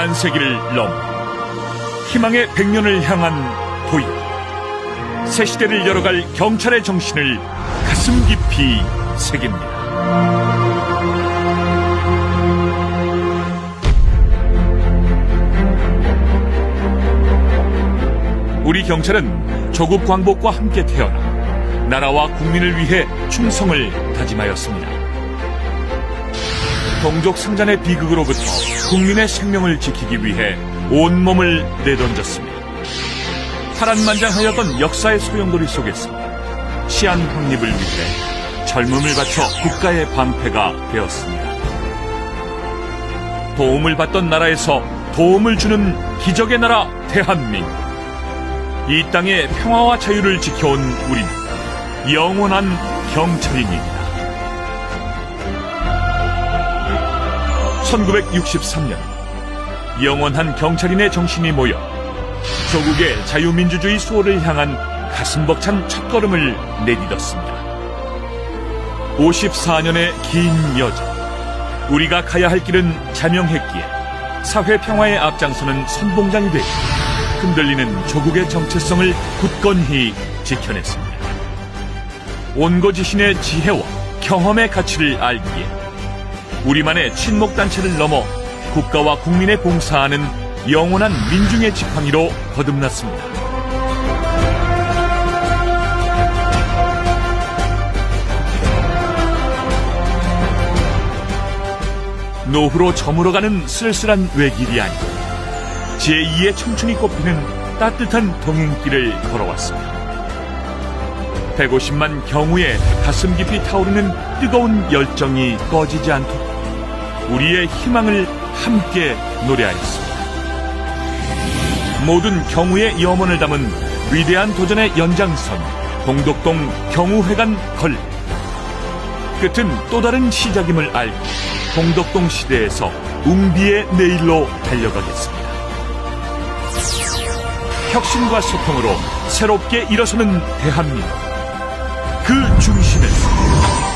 반세기를 넘어 희망의 백년을 향한 도약 새 시대를 열어갈 경찰의 정신을 가슴 깊이 새깁니다. 우리 경찰은 조국 광복과 함께 태어나 나라와 국민을 위해 충성을 다짐하였습니다. 동족 승잔의 비극으로부터 국민의 생명을 지키기 위해 온몸을 내던졌습니다. 파란만장하였던 역사의 소용돌이 속에서 치안 확립을 위해 젊음을 바쳐 국가의 방패가 되었습니다. 도움을 받던 나라에서 도움을 주는 기적의 나라 대한민국. 이 땅의 평화와 자유를 지켜온 우린 영원한 경찰인입니다. 1963년 영원한 경찰인의 정신이 모여 조국의 자유민주주의 수호를 향한 가슴 벅찬 첫걸음을 내딛었습니다. 54년의 긴 여정. 우리가 가야 할 길은 자명했기에 사회 평화의 앞장서는 선봉장이 되고 흔들리는 조국의 정체성을 굳건히 지켜냈습니다. 온고지신의 지혜와 경험의 가치를 알기에 우리만의 친목단체를 넘어 국가와 국민에 봉사하는 영원한 민중의 지팡이로 거듭났습니다. 노후로 저물어가는 쓸쓸한 외길이 아니고 제2의 청춘이 꼽히는 따뜻한 동행길을 걸어왔습니다. 150만 경우의 가슴 깊이 타오르는 뜨거운 열정이 꺼지지 않도록 우리의 희망을 함께 노래하였습니다. 모든 경우의 염원을 담은 위대한 도전의 연장선 동독동 경우회관 걸 끝은 또 다른 시작임을 알고 동독동 시대에서 웅비의 내일로 달려가겠습니다. 혁신과 소통으로 새롭게 일어서는 대한민국 그 중심에서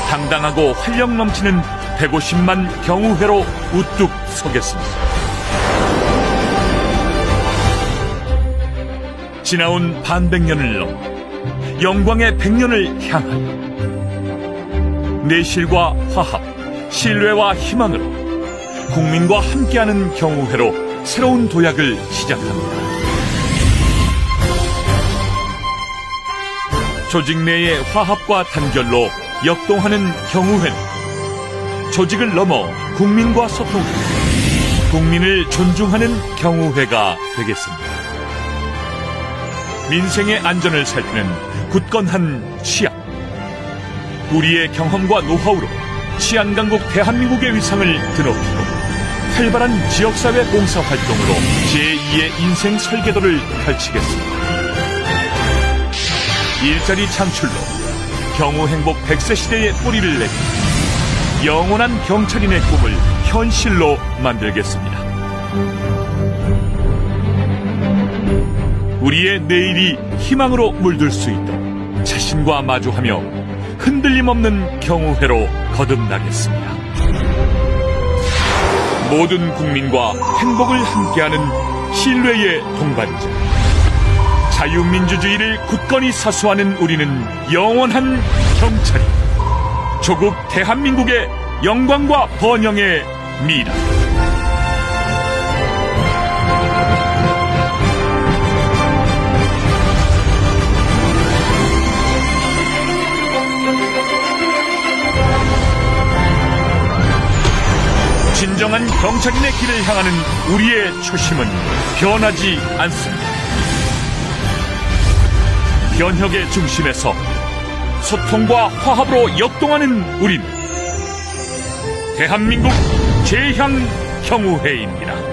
당당하고 활력 넘치는 150만 경우회로 우뚝 서겠습니다. 지나온 반백년을 넘어 영광의 백년을 향하여 내실과 화합, 신뢰와 희망으로 국민과 함께하는 경우회로 새로운 도약을 시작합니다. 조직 내의 화합과 단결로 역동하는 경우회는 조직을 넘어 국민과 소통해 국민을 존중하는 경우회가 되겠습니다. 민생의 안전을 살피는 굳건한 치안. 우리의 경험과 노하우로 치안 강국 대한민국의 위상을 드높이고 활발한 지역사회 봉사활동으로 제2의 인생 설계도를 펼치겠습니다. 일자리 창출로 경우 행복 100세 시대의 뿌리를 내고 영원한 경찰인의 꿈을 현실로 만들겠습니다. 우리의 내일이 희망으로 물들 수 있도록 자신과 마주하며 흔들림 없는 경우회로 거듭나겠습니다. 모든 국민과 행복을 함께하는 신뢰의 동반자. 자유민주주의를 굳건히 사수하는 우리는 영원한 경찰이 조국 대한민국의 영광과 번영의 미라. 진정한 경찰인의 길을 향하는 우리의 초심은 변하지 않습니다. 변혁의 중심에서 소통과 화합으로 역동하는 우린 대한민국 재향 경우회입니다.